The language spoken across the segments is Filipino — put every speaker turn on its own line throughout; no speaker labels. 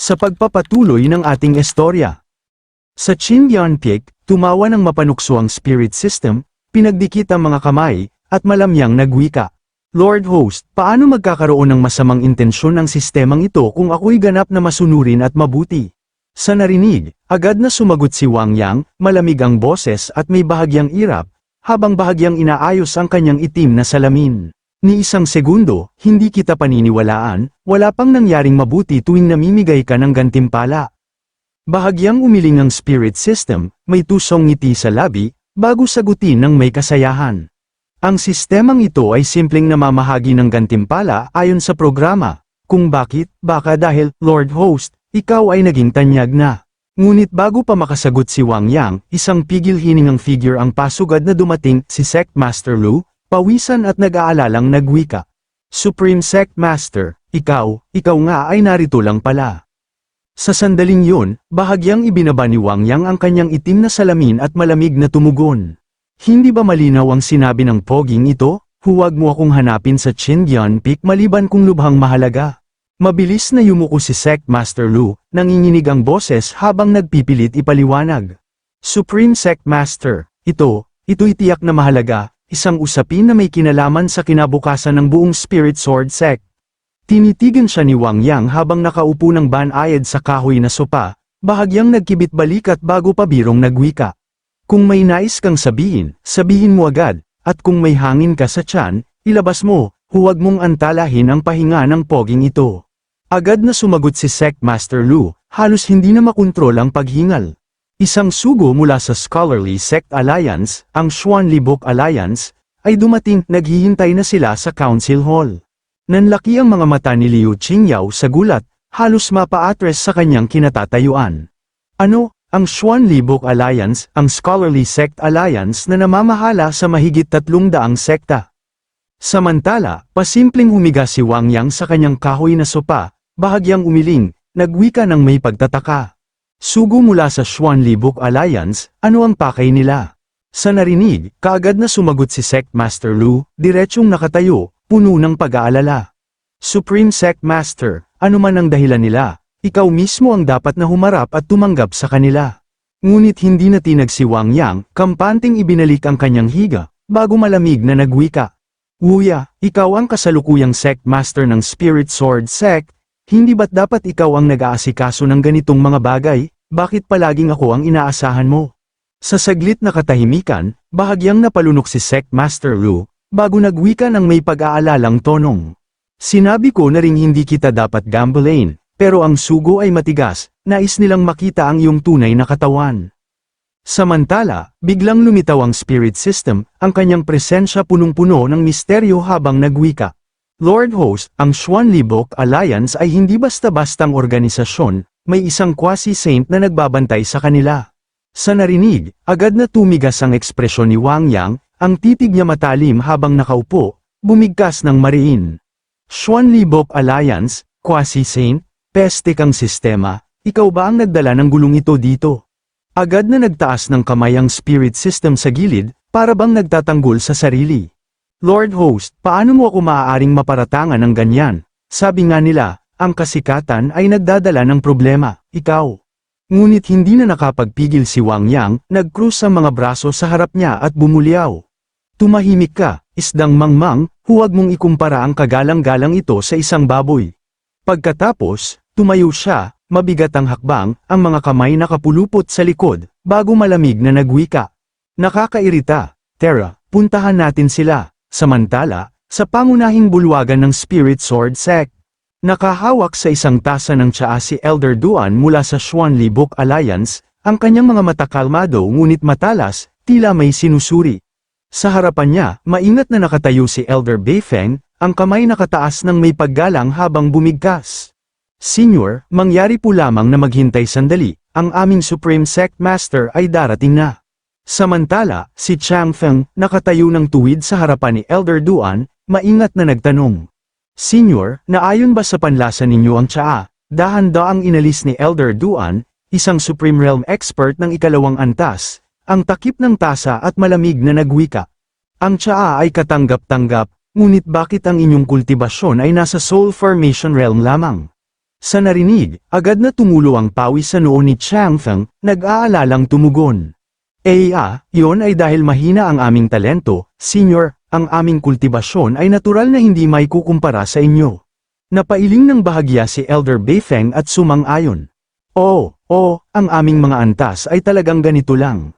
sa pagpapatuloy ng ating istorya. Sa Peak, tumawa ng mapanukso ang spirit system, pinagdikit ang mga kamay, at malamyang nagwika. Lord Host, paano magkakaroon ng masamang intensyon ng sistemang ito kung ako'y ganap na masunurin at mabuti? Sa narinig, agad na sumagot si Wang Yang, malamig ang boses at may bahagyang irap, habang bahagyang inaayos ang kanyang itim na salamin. Ni isang segundo, hindi kita paniniwalaan, wala pang nangyaring mabuti tuwing namimigay ka ng gantimpala. Bahagyang umiling ang spirit system, may tusong ngiti sa labi, bago sagutin ng may kasayahan. Ang sistemang ito ay simpleng namamahagi ng gantimpala ayon sa programa, kung bakit, baka dahil, Lord Host, ikaw ay naging tanyag na. Ngunit bago pa makasagot si Wang Yang, isang pigil-hiningang figure ang pasugad na dumating, si Sect Master Lu, pawisan at nag-aalalang nagwika. Supreme Sect Master, ikaw, ikaw nga ay narito lang pala. Sa sandaling yun, bahagyang ibinaba ni Wang Yang ang kanyang itim na salamin at malamig na tumugon. Hindi ba malinaw ang sinabi ng poging ito? Huwag mo akong hanapin sa Chindian Peak maliban kung lubhang mahalaga. Mabilis na yumuko si Sect Master Lu, nanginginig ang boses habang nagpipilit ipaliwanag. Supreme Sect Master, ito, ito'y tiyak na mahalaga, isang usapin na may kinalaman sa kinabukasan ng buong Spirit Sword Sect. Tinitigan siya ni Wang Yang habang nakaupo ng banayad sa kahoy na sopa, bahagyang nagkibit balikat bago pa birong nagwika. Kung may nais kang sabihin, sabihin mo agad, at kung may hangin ka sa tiyan, ilabas mo, huwag mong antalahin ang pahinga ng poging ito. Agad na sumagot si Sect Master Lu, halos hindi na makontrol ang paghingal. Isang sugo mula sa Scholarly Sect Alliance, ang Xuan Libok Alliance, ay dumating, naghihintay na sila sa Council Hall. Nanlaki ang mga mata ni Liu Qingyao sa gulat, halos mapa-atres sa kanyang kinatatayuan. Ano, ang Xuan Libok Alliance, ang Scholarly Sect Alliance na namamahala sa mahigit tatlong daang sekta. Samantala, pasimpleng humiga si Wang Yang sa kanyang kahoy na sopa, bahagyang umiling, nagwika ng may pagtataka. Sugo mula sa Xuan Libok Alliance, ano ang pakay nila? Sa narinig, kaagad na sumagot si Sect Master Lu, diretsyong nakatayo, puno ng pag-aalala. Supreme Sect Master, ano man ang dahilan nila, ikaw mismo ang dapat na humarap at tumanggap sa kanila. Ngunit hindi na tinag si Wang Yang, kampanting ibinalik ang kanyang higa, bago malamig na nagwika. Wuya, ikaw ang kasalukuyang sect master ng Spirit Sword Sect, hindi ba't dapat ikaw ang nag-aasikaso ng ganitong mga bagay, bakit palaging ako ang inaasahan mo? Sa saglit na katahimikan, bahagyang napalunok si Sect Master Lu, bago nagwika ng may pag-aalalang tonong. Sinabi ko na ring hindi kita dapat gamblein, pero ang sugo ay matigas, nais nilang makita ang iyong tunay na katawan. Samantala, biglang lumitaw ang spirit system, ang kanyang presensya punong-puno ng misteryo habang nagwika. Lord Host, ang Xuan Libok Alliance ay hindi basta-bastang organisasyon, may isang quasi-saint na nagbabantay sa kanila. Sa narinig, agad na tumigas ang ekspresyon ni Wang Yang, ang titig niya matalim habang nakaupo, bumigkas ng mariin. Xuan Libok Alliance, quasi-saint, peste kang sistema, ikaw ba ang nagdala ng gulong ito dito? Agad na nagtaas ng kamay ang spirit system sa gilid, para bang nagtatanggol sa sarili. Lord Host, paano mo ako maaaring maparatangan ng ganyan? Sabi nga nila, ang kasikatan ay nagdadala ng problema, ikaw. Ngunit hindi na nakapagpigil si Wang Yang, nag-cruise ang mga braso sa harap niya at bumulyaw. Tumahimik ka, isdang mangmang, huwag mong ikumpara ang kagalang-galang ito sa isang baboy. Pagkatapos, tumayo siya, mabigat ang hakbang, ang mga kamay nakapulupot sa likod, bago malamig na nagwika. Nakakairita, Tara, puntahan natin sila, samantala, sa pangunahing bulwagan ng Spirit Sword Sect. Nakahawak sa isang tasa ng tsaa si Elder Duan mula sa Xuan Libok Alliance, ang kanyang mga mata kalmado ngunit matalas, tila may sinusuri. Sa harapan niya, maingat na nakatayo si Elder Beifeng, ang kamay nakataas ng may paggalang habang bumigkas. Senior, mangyari po lamang na maghintay sandali, ang aming Supreme Sect Master ay darating na. Samantala, si Chang Feng, nakatayo ng tuwid sa harapan ni Elder Duan, maingat na nagtanong. Senior, naayon ba sa panlasa ninyo ang tsaa? Dahan-daang inalis ni Elder Duan, isang Supreme Realm expert ng ikalawang antas, ang takip ng tasa at malamig na nagwika. Ang tsaa ay katanggap-tanggap, ngunit bakit ang inyong kultibasyon ay nasa Soul Formation Realm lamang? Sa narinig, agad na tumulo ang pawis sa noo ni Chang Feng, nag-aalalang tumugon. Eh ah, yon ay dahil mahina ang aming talento, senior, ang aming kultibasyon ay natural na hindi may kukumpara sa inyo. Napailing ng bahagya si Elder Beifeng at sumang-ayon. Oo, oo, ang aming mga antas ay talagang ganito lang.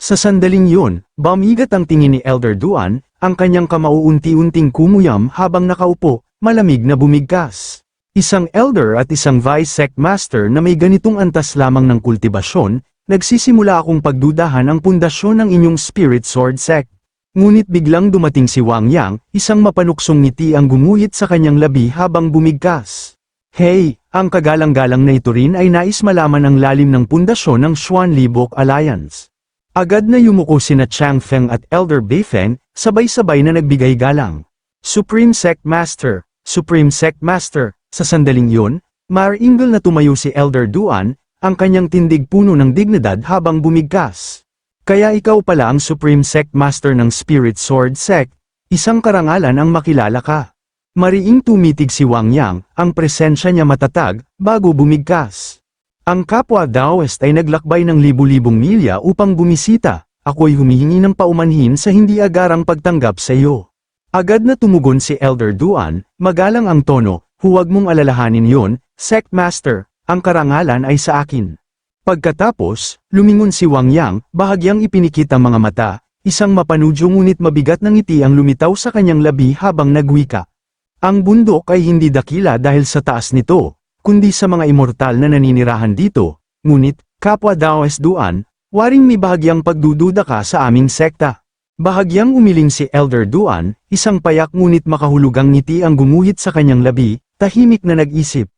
Sa sandaling yun, bamigat ang tingin ni Elder Duan, ang kanyang kamauunti-unting kumuyam habang nakaupo, malamig na bumigkas. Isang elder at isang vice sect master na may ganitong antas lamang ng kultibasyon, nagsisimula akong pagdudahan ang pundasyon ng inyong spirit sword sect. Ngunit biglang dumating si Wang Yang, isang mapanuksong ngiti ang gumuhit sa kanyang labi habang bumigkas. Hey, ang kagalang-galang na ito rin ay nais malaman ang lalim ng pundasyon ng Xuan Libok Alliance. Agad na yumuko sina Chang Feng at Elder Beifeng, sabay-sabay na nagbigay galang. Supreme Sect Master, Supreme Sect Master, sa sandaling yun, maringal na tumayo si Elder Duan, ang kanyang tindig puno ng dignidad habang bumigkas. Kaya ikaw pala ang Supreme Sect Master ng Spirit Sword Sect, isang karangalan ang makilala ka. Mariing tumitig si Wang Yang, ang presensya niya matatag, bago bumigkas. Ang kapwa Daoist ay naglakbay ng libu-libong milya upang bumisita, ako'y humihingi ng paumanhin sa hindi agarang pagtanggap sa iyo. Agad na tumugon si Elder Duan, magalang ang tono, huwag mong alalahanin yon, Sect Master, ang karangalan ay sa akin. Pagkatapos, lumingon si Wang Yang, bahagyang ipinikit ang mga mata, isang mapanudyo ngunit mabigat ng ngiti ang lumitaw sa kanyang labi habang nagwika. Ang bundok ay hindi dakila dahil sa taas nito, kundi sa mga immortal na naninirahan dito, ngunit, kapwa Daoist Duan, waring may bahagyang pagdududa ka sa aming sekta. Bahagyang umiling si Elder Duan, isang payak ngunit makahulugang ngiti ang gumuhit sa kanyang labi, tahimik na nag-isip.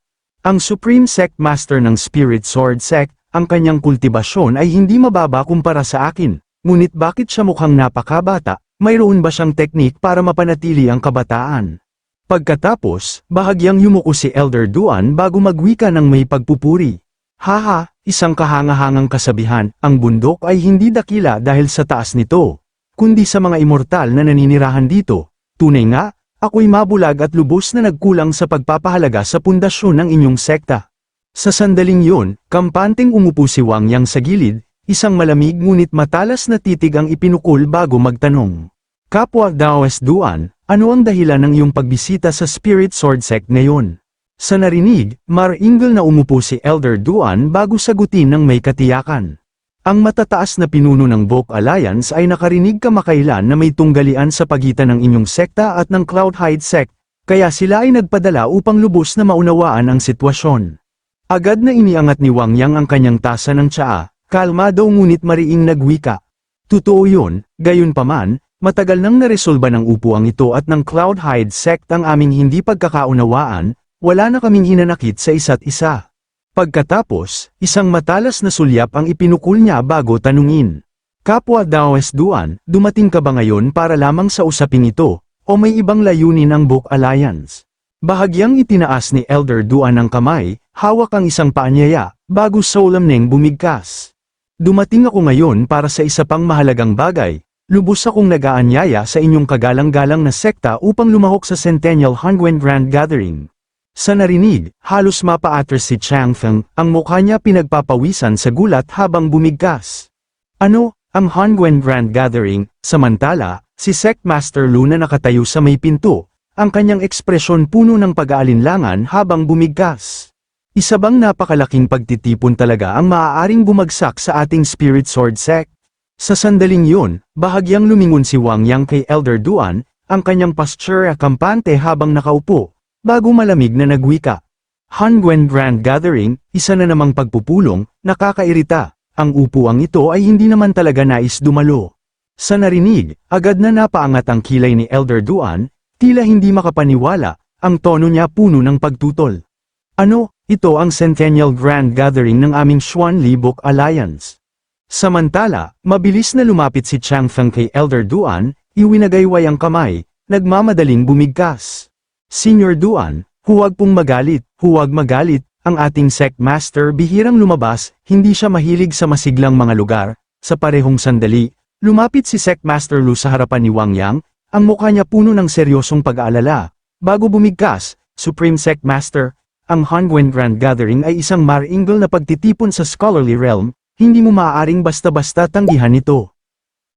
Ang Supreme Sect Master ng Spirit Sword Sect, ang kanyang kultibasyon ay hindi mababa kumpara sa akin, ngunit bakit siya mukhang napakabata, mayroon ba siyang teknik para mapanatili ang kabataan? Pagkatapos, bahagyang yumuko si Elder Duan bago magwika ng may pagpupuri. Haha, isang kahangahangang kasabihan, ang bundok ay hindi dakila dahil sa taas nito, kundi sa mga immortal na naninirahan dito. Tunay nga, ako'y mabulag at lubos na nagkulang sa pagpapahalaga sa pundasyon ng inyong sekta. Sa sandaling yun, kampanteng umupo si Wang Yang sa gilid, isang malamig ngunit matalas na titig ang ipinukul bago magtanong. Kapwa Daoist Duan, ano ang dahilan ng iyong pagbisita sa Spirit Sword Sect ngayon? Sa narinig, maringal na umupo si Elder Duan bago sagutin ng may katiyakan. Ang matataas na pinuno ng Vogue Alliance ay nakarinig kamakailan na may tunggalian sa pagitan ng inyong sekta at ng Cloud Hide Sect, kaya sila ay nagpadala upang lubos na maunawaan ang sitwasyon. Agad na iniangat ni Wang Yang ang kanyang tasa ng tsaa, kalmado ngunit mariing nagwika. Totoo yun, gayon paman, matagal nang naresolba ng upuang ito at ng Cloud Hide Sect ang aming hindi pagkakaunawaan, wala na kaming hinanakit sa isa't isa. Pagkatapos, isang matalas na sulyap ang ipinukul niya bago tanungin. Kapwa Daoist Duan, dumating ka ba ngayon para lamang sa usaping ito, o may ibang layunin ang Book Alliance? Bahagyang itinaas ni Elder Duan ang kamay, hawak ang isang paanyaya, bago solemneng bumigkas. Dumating ako ngayon para sa isa pang mahalagang bagay, lubos akong nagaanyaya sa inyong kagalang-galang na sekta upang lumahok sa Centennial Hanguen Grand Gathering. Sa narinig, halos mapa-atras si Chang Feng, ang mukha niya pinagpapawisan sa gulat habang bumigkas. Ano, ang Hanguen Grand Gathering, samantala, si Sect Master Lu na nakatayo sa may pinto, ang kanyang ekspresyon puno ng pag-aalinlangan habang bumigkas. Isa bang napakalaking pagtitipon talaga ang maaaring bumagsak sa ating Spirit Sword Sect? Sa sandaling yun, bahagyang lumingon si Wang Yang kay Elder Duan, ang kanyang posture kampante habang nakaupo, bago malamig na nagwika. Hanguen Grand Gathering, isa na namang pagpupulong, nakakairita, ang upuang ito ay hindi naman talaga nais dumalo. Sa narinig, agad na napaangat ang kilay ni Elder Duan, tila hindi makapaniwala, ang tono niya puno ng pagtutol. Ano, ito ang Centennial Grand Gathering ng aming Xuan Libok Alliance. Samantala, mabilis na lumapit si Chang Feng kay Elder Duan, iwinagayway ang kamay, nagmamadaling bumigkas. Senior Duan, huwag pong magalit, huwag magalit, ang ating sect master bihirang lumabas, hindi siya mahilig sa masiglang mga lugar, sa parehong sandali, lumapit si sect master Lu sa harapan ni Wang Yang, ang mukha niya puno ng seryosong pag-aalala. Bago bumigkas, Supreme Sect Master, ang Hongwen Grand Gathering ay isang maringal na pagtitipon sa scholarly realm, hindi mo maaaring basta-basta tanggihan ito.